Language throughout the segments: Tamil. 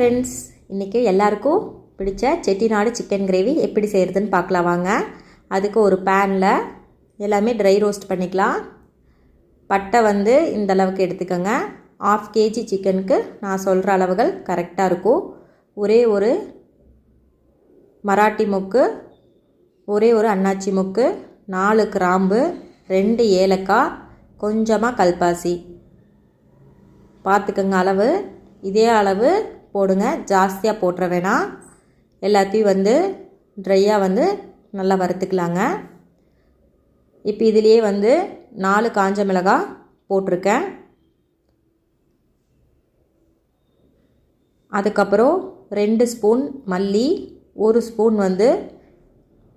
ஃப்ரெண்ட்ஸ் இன்றைக்கி எல்லாருக்கும் பிடிச்ச செட்டிநாடு சிக்கன் கிரேவி எப்படி செய்கிறதுன்னு பார்க்கலாம் வாங்க. அதுக்கு ஒரு பேனில் எல்லாமே ட்ரை ரோஸ்ட் பண்ணிக்கலாம். பட்டை வந்து இந்த அளவுக்கு எடுத்துக்கோங்க. ஆஃப் கேஜி சிக்கனுக்கு நான் சொல்கிற அளவுகள் கரெக்டாக இருக்கும். ஒரே ஒரு மராட்டி மொக்கு ஒரே ஒரு அன்னாச்சி மொக்கு நாலு கிராம்பு ரெண்டு ஏலக்காய் கொஞ்சமாக கல்பாசி. பார்த்துக்கங்க அளவு. இதே அளவு போடுங்க. ஜாஸ்தியாக போட்டுற வேணாம் எல்லாத்தையும் வந்து ட்ரையாக வந்து நல்லா வறுத்துக்கலாங்க. இப்போ இதுலேயே வந்து நாலு காஞ்ச மிளகாய் போட்டிருக்கேன். அதுக்கப்புறம் ரெண்டு ஸ்பூன் மல்லி ஒரு ஸ்பூன் வந்து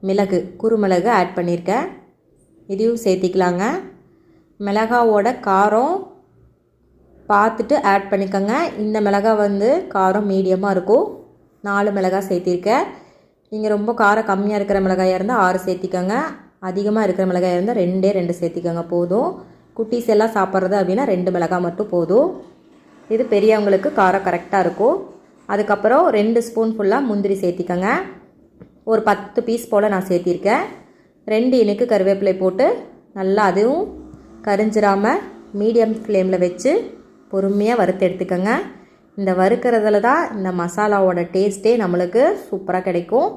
மிளகு குறுமிளகு ஆட் பண்ணியிருக்கேன் இதையும் சேர்த்திக்கலாங்க. மிளகாவோட காரம் பார்த்துட்டு ஆட் பண்ணிக்கோங்க. இந்த மிளகாய் வந்து காரம் மீடியமாக இருக்கும். நாலு மிளகாய் சேர்த்திருக்கேன். நீங்கள் ரொம்ப காரம் கம்மியாக இருக்கிற மிளகாயாக இருந்தால் ஆறு சேர்த்திக்கோங்க. அதிகமாக இருக்கிற மிளகாயாக இருந்தால் ரெண்டே ரெண்டு சேர்த்திக்கோங்க போதும். குட்டீஸ் எல்லாம் சாப்பிட்றது அப்படின்னா ரெண்டு மிளகாய் மட்டும் போதும். இது பெரியவங்களுக்கு காரம் கரெக்டாக இருக்கும். அதுக்கப்புறம் ரெண்டு ஸ்பூன் ஃபுல்லாக முந்திரி சேர்த்திக்கோங்க. ஒரு பத்து பீஸ் போல் நான் சேர்த்திருக்கேன். ரெண்டு இனுக்கு கருவேப்பிலை போட்டு நல்லா அதுவும் கரிஞ்சிராமல் மீடியம் ஃப்ளேமில் வச்சு பொறுமையாக வறுத்து எடுத்துக்கோங்க. இந்த வறுக்கிறதுல தான் இந்த மசாலாவோட டேஸ்ட்டே நம்மளுக்கு சூப்பராக கிடைக்கும்.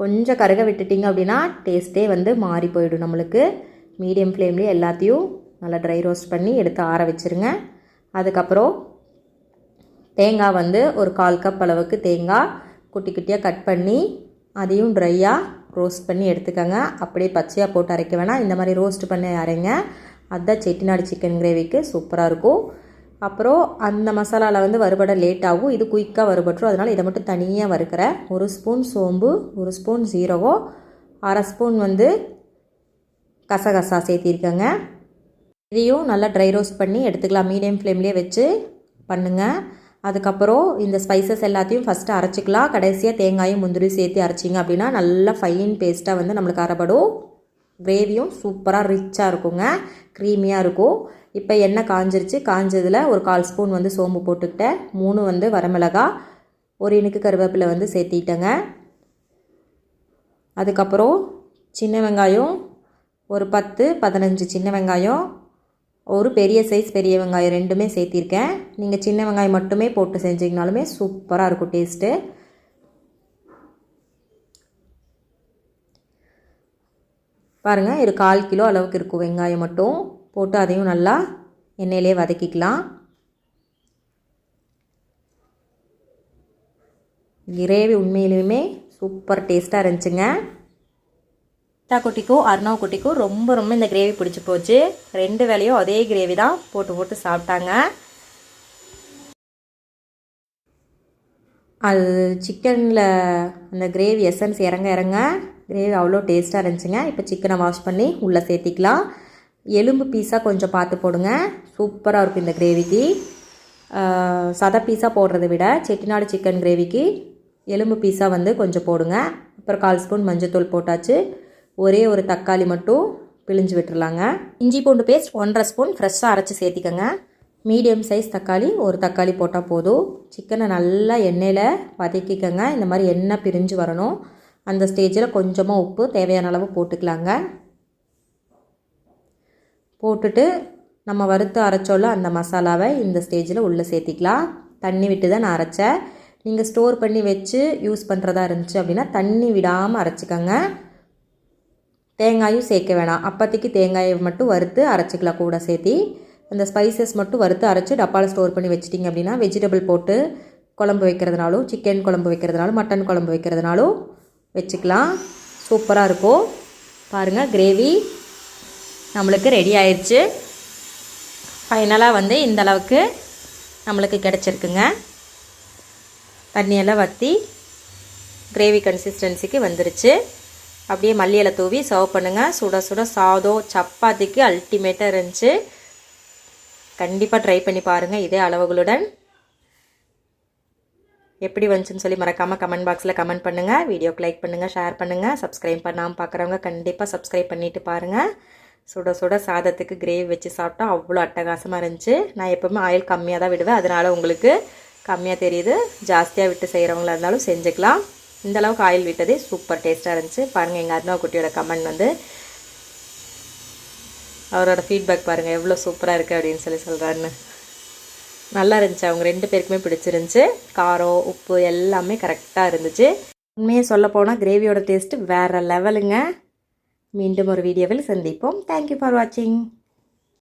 கொஞ்சம் கருக விட்டுட்டிங்க அப்படின்னா டேஸ்ட்டே வந்து மாறி போயிடும் நம்மளுக்கு. மீடியம் ஃப்ளேம்லேயே எல்லாத்தையும் நல்லா ட்ரை ரோஸ்ட் பண்ணி எடுத்து ஆற வச்சுருங்க. அதுக்கப்புறம் தேங்காய் வந்து ஒரு கால் கப் அளவுக்கு தேங்காய் குட்டி குட்டியாக கட் பண்ணி அதையும் ட்ரையாக ரோஸ்ட் பண்ணி எடுத்துக்கோங்க. அப்படியே பச்சையாக போட்டு அரைக்க வேணாம். இந்த மாதிரி ரோஸ்ட் பண்ணி அரைங்க. அதுதான் செட்டிநாடு சிக்கன் கிரேவிக்கு சூப்பராக இருக்கும். அப்புறம் அந்த மசாலாவில் வந்து வறுபட லேட் ஆகும். இது குயிக்காக வறுபட்டுரும். அதனால் இதை மட்டும் தனியாக வறுக்கிறேன் ஒரு ஸ்பூன் சோம்பு ஒரு ஸ்பூன் சீரகம் அரை ஸ்பூன் வந்து கசகசா சேர்த்திருக்கேங்க. இதையும் நல்லா ட்ரை ரோஸ்ட் பண்ணி எடுத்துக்கலாம். மீடியம் ஃப்ளேம்லேயே வச்சு பண்ணுங்கள் அதுக்கப்புறம் இந்த ஸ்பைசஸ் எல்லாத்தையும் ஃபஸ்ட்டு அரைச்சிக்கலாம். கடைசியாக தேங்காயும் முந்திரியும் சேர்த்து அரைச்சிங்க அப்படின்னா நல்லா ஃபைன் பேஸ்ட்டாக வந்து நம்மளுக்கு அரைப்படும் கிரேவியும் சூப்பராக ரிச்சாக இருக்குங்க. க்ரீமியாக இருக்கும். இப்போ எண்ணெய் காஞ்சிருச்சு. காஞ்சதில் ஒரு கால் ஸ்பூன் வந்து சோம்பு போட்டுக்கிட்டேன். மூணு வந்து வரமிளகா ஒரு இனுக்கு கருவேப்பிலை வந்து சேர்த்திட்டேங்க. அதுக்கப்புறம் சின்ன வெங்காயம் ஒரு பத்து பதினஞ்சு சின்ன வெங்காயம் ஒரு பெரிய சைஸ் பெரிய வெங்காயம் ரெண்டுமே சேர்த்திருக்கேன். நீங்கள் சின்ன வெங்காயம் மட்டுமே போட்டு செஞ்சிங்கனாலுமே சூப்பராக இருக்கும் டேஸ்ட்டு பாருங்கள் ஒரு கால் கிலோ அளவுக்கு இருக்கும் வெங்காயம் மட்டும். போட்டு அதையும் நல்லா எண்ணெயிலே வதக்கிக்கலாம். கிரேவி உண்மையிலுமே சூப்பர் டேஸ்ட்டாக இருந்துச்சுங்க. அத்தா குட்டிக்கும் அர்ணவ் குட்டிக்கும் ரொம்ப ரொம்ப இந்த கிரேவி பிடிச்சி போச்சு. ரெண்டு வேலையும் அதே கிரேவி தான் போட்டு போட்டு சாப்பிட்டாங்க. அது சிக்கனில் அந்த கிரேவி எசன்ஸ் இறங்க இறங்க கிரேவி அவ்வளோ டேஸ்ட்டாக இருந்துச்சுங்க. இப்போ சிக்கனை வாஷ் பண்ணி உள்ளே சேர்த்திக்கலாம். எலும்பு பீஸாக கொஞ்சம் பார்த்து போடுங்க. சூப்பராக இருக்கும் இந்த கிரேவிக்கு சத பீஸாக போடுறத விட செட்டிநாடு சிக்கன் கிரேவிக்கு எலும்பு பீஸாக வந்து கொஞ்சம் போடுங்க. அப்புறம் கால் ஸ்பூன் மஞ்சத்தூள் போட்டாச்சு. ஒரே ஒரு தக்காளி மட்டும் பிழிஞ்சு விட்டுருலாங்க இஞ்சி பூண்டு பேஸ்ட் ஒன்றரை ஸ்பூன் ஃப்ரெஷ்ஷாக அரைச்சி சேர்த்திக்கங்க. மீடியம் சைஸ் தக்காளி ஒரு தக்காளி போட்டால் போதும். சிக்கனை நல்லா எண்ணெயில் வதக்கிக்கங்க. இந்த மாதிரி எண்ணெய் பிரிஞ்சு வரணும். அந்த ஸ்டேஜில் கொஞ்சமாக உப்பு தேவையான அளவு போட்டுக்கலாங்க. போட்டுட்டு நம்ம வறுத்து அரைச்சோல்ல அந்த மசாலாவை இந்த ஸ்டேஜில் உள்ளே சேர்த்திக்கலாம். தண்ணி விட்டு தான் நான் அரைச்சேன். நீங்கள் ஸ்டோர் பண்ணி வச்சு யூஸ் பண்ணுறதா இருந்துச்சு அப்படின்னா தண்ணி விடாமல் அரைச்சிக்கோங்க. தேங்காயும் சேர்க்க வேணாம். அப்போதைக்கு தேங்காயை மட்டும் வறுத்து அரைச்சிக்கலாம் கூட சேர்த்தி. அந்த ஸ்பைசஸ் மட்டும் வறுத்து அரைச்சி டப்பாவில் ஸ்டோர் பண்ணி வச்சிட்டிங்க அப்படின்னா வெஜிடபிள் போட்டு குழம்பு வைக்கிறதுனாலும் சிக்கன் குழம்பு வைக்கிறதுனாலும் மட்டன் குழம்பு வைக்கிறதுனாலும் வச்சுக்கலாம். சூப்பராக இருக்கும். பாருங்கள் கிரேவி நம்மளுக்கு ரெடி ஆயிடுச்சு ஃபைனலாக வந்து இந்த அளவுக்கு நம்மளுக்கு கிடச்சிருக்குங்க. தண்ணியெல்லாம் வற்றி கிரேவி கன்சிஸ்டன்சிக்கு வந்துருச்சு. அப்படியே மல்லியலை தூவி சர்வ் பண்ணுங்கள் சுட சுட சாதம் சப்பாத்திக்கு அல்டிமேட்டாக இருந்துச்சு. கண்டிப்பாக ட்ரை பண்ணி பாருங்கள் இதே அளவுகளுடன். எப்படி வந்துச்சுன்னு சொல்லி மறக்காமல் கமெண்ட் பாக்ஸில் கமெண்ட் பண்ணுங்கள் வீடியோக்கு லைக் பண்ணுங்கள் ஷேர் பண்ணுங்கள் சப்ஸ்கிரைப் பண்ணாமல் பார்க்குறவங்க கண்டிப்பாக சப்ஸ்கிரைப் பண்ணிவிட்டு பாருங்கள் சுட சுட சாதத்துக்கு கிரேவி வச்சு சாப்பிட்டா அவ்வளோ அட்டகாசமாக இருந்துச்சு. நான் எப்போவுமே ஆயில் கம்மியாக தான் விடுவேன். அதனால் உங்களுக்கு கம்மியாக தெரியுது. ஜாஸ்தியாக விட்டு செய்கிறவங்களா இருந்தாலும் செஞ்சுக்கலாம். இந்த அளவுக்கு ஆயில் விட்டதே சூப்பர் டேஸ்ட்டாக இருந்துச்சு. பாருங்கள் எங்கள் அருணா குட்டியோட கமெண்ட் வந்து அவரோட ஃபீட்பேக் பாருங்கள் எவ்வளோ சூப்பராக இருக்குது அப்படின்னு சொல்லி சொல்கிறாருன்னு நல்லா இருந்துச்சு. அவங்க ரெண்டு பேருக்குமே பிடிச்சிருந்துச்சு. காரம் உப்பு எல்லாமே கரெக்டாக இருந்துச்சு. உண்மையை சொல்ல போனால் கிரேவியோட டேஸ்ட்டு வேறு லெவலுங்க மீண்டும் ஒரு வீடியோவில் சந்திப்போம். தேங்க்யூ ஃபார் வாட்சிங்